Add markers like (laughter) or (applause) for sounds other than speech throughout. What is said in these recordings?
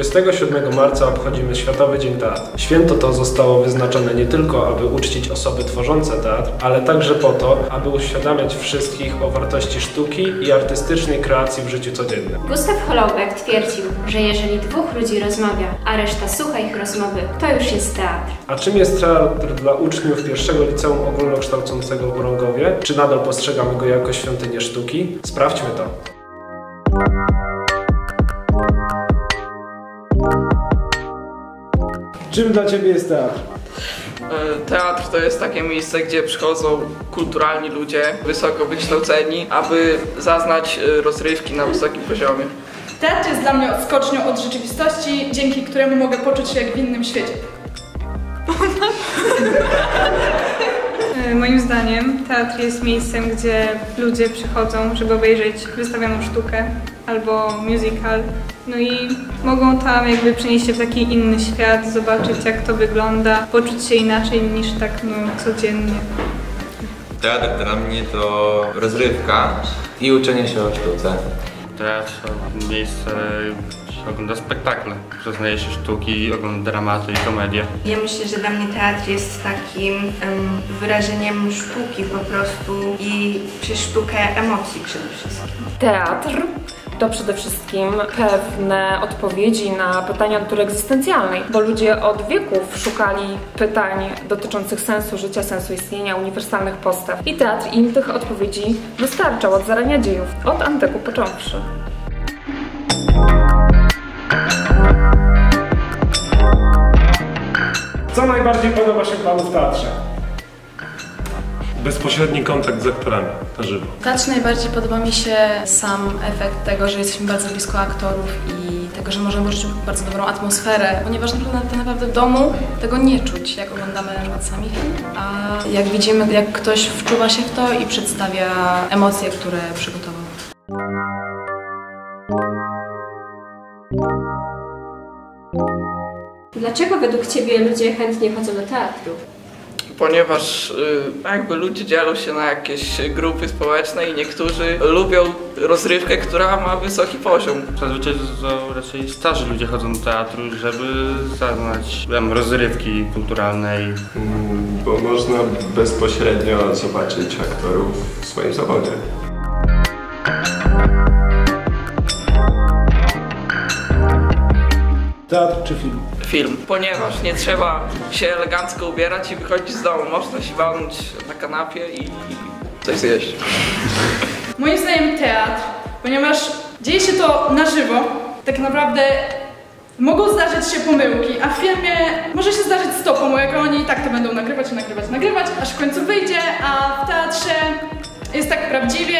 27 marca obchodzimy Światowy Dzień Teatru. Święto to zostało wyznaczone nie tylko, aby uczcić osoby tworzące teatr, ale także po to, aby uświadamiać wszystkich o wartości sztuki i artystycznej kreacji w życiu codziennym. Gustaw Holoubek twierdził, że jeżeli dwóch ludzi rozmawia, a reszta słucha ich rozmowy, to już jest teatr. A czym jest teatr dla uczniów pierwszego liceum ogólnokształcącego w Brągowie? Czy nadal postrzegamy go jako świątynię sztuki? Sprawdźmy to. Czym dla Ciebie jest teatr? E, Teatr to jest takie miejsce, gdzie przychodzą kulturalni ludzie, wysoko wykształceni, aby zaznać e, rozrywki na wysokim poziomie. Teatr jest dla mnie odskocznią od rzeczywistości, dzięki któremu mogę poczuć się jak w innym świecie. (laughs) E, Moim zdaniem teatr jest miejscem, gdzie ludzie przychodzą, żeby obejrzeć wystawioną sztukę albo musical. No i mogą tam jakby przenieść się w taki inny świat, zobaczyć jak to wygląda, poczuć się inaczej niż tak no, codziennie. Teatr dla mnie to rozrywka i uczenie się o sztuce. Teatr miejsce, gdzie się ogląda spektakle, poznaje się sztuki, ogląda dramaty i komedie. Ja myślę, że dla mnie teatr jest takim em, wyrażeniem sztuki po prostu i przez sztukę emocji przede wszystkim. Teatr to przede wszystkim pewne odpowiedzi na pytania natury egzystencjalnej, bo ludzie od wieków szukali pytań dotyczących sensu życia, sensu istnienia, uniwersalnych postaw. I teatr im tych odpowiedzi dostarczał od zarania dziejów, od antyku począwszy. Co najbardziej podoba się Panu w teatrze? Bezpośredni kontakt z aktorami na żywo. W teatrze najbardziej podoba mi się sam efekt tego, że jesteśmy bardzo blisko aktorów i tego, że możemy poczuć bardzo dobrą atmosferę, ponieważ naprawdę, tak naprawdę w domu tego nie czuć, jak oglądamy sami film, a jak widzimy, jak ktoś wczuwa się w to i przedstawia emocje, które przygotował. Dlaczego według Ciebie ludzie chętnie chodzą do teatru? Ponieważ y, jakby ludzie dzielą się na jakieś grupy społeczne i niektórzy lubią rozrywkę, która ma wysoki poziom. Zazwyczaj to raczej starzy ludzie chodzą do teatru, żeby zaznać wiem, rozrywki kulturalnej. Mm, Bo można bezpośrednio zobaczyć aktorów w swoim zawodzie. Teatr czy film? Film, ponieważ nie trzeba się elegancko ubierać i wychodzić z domu. Można się walnąć na kanapie i coś zjeść. (laughs) Moim zdaniem teatr, ponieważ dzieje się to na żywo, tak naprawdę mogą zdarzyć się pomyłki, a w filmie może się zdarzyć 100 pomyłek, a oni i tak to będą nagrywać, nagrywać, nagrywać, aż w końcu wyjdzie, a w teatrze jest tak prawdziwie,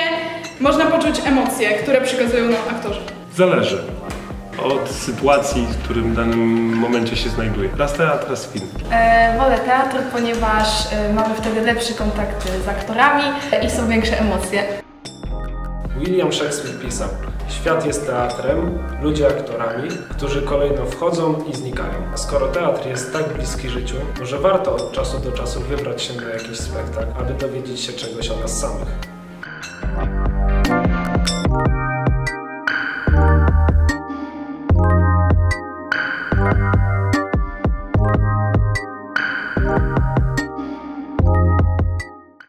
można poczuć emocje, które przekazują nam aktorzy. Zależy od sytuacji, w którym w danym momencie się znajduje. Raz teatr, raz film. E, wolę teatr, ponieważ e, mamy wtedy lepszy kontakt z aktorami i są większe emocje. William Shakespeare pisał: Świat jest teatrem, ludzie aktorami, którzy kolejno wchodzą i znikają. A skoro teatr jest tak bliski życiu, może warto od czasu do czasu wybrać się na jakiś spektakl, aby dowiedzieć się czegoś o nas samych.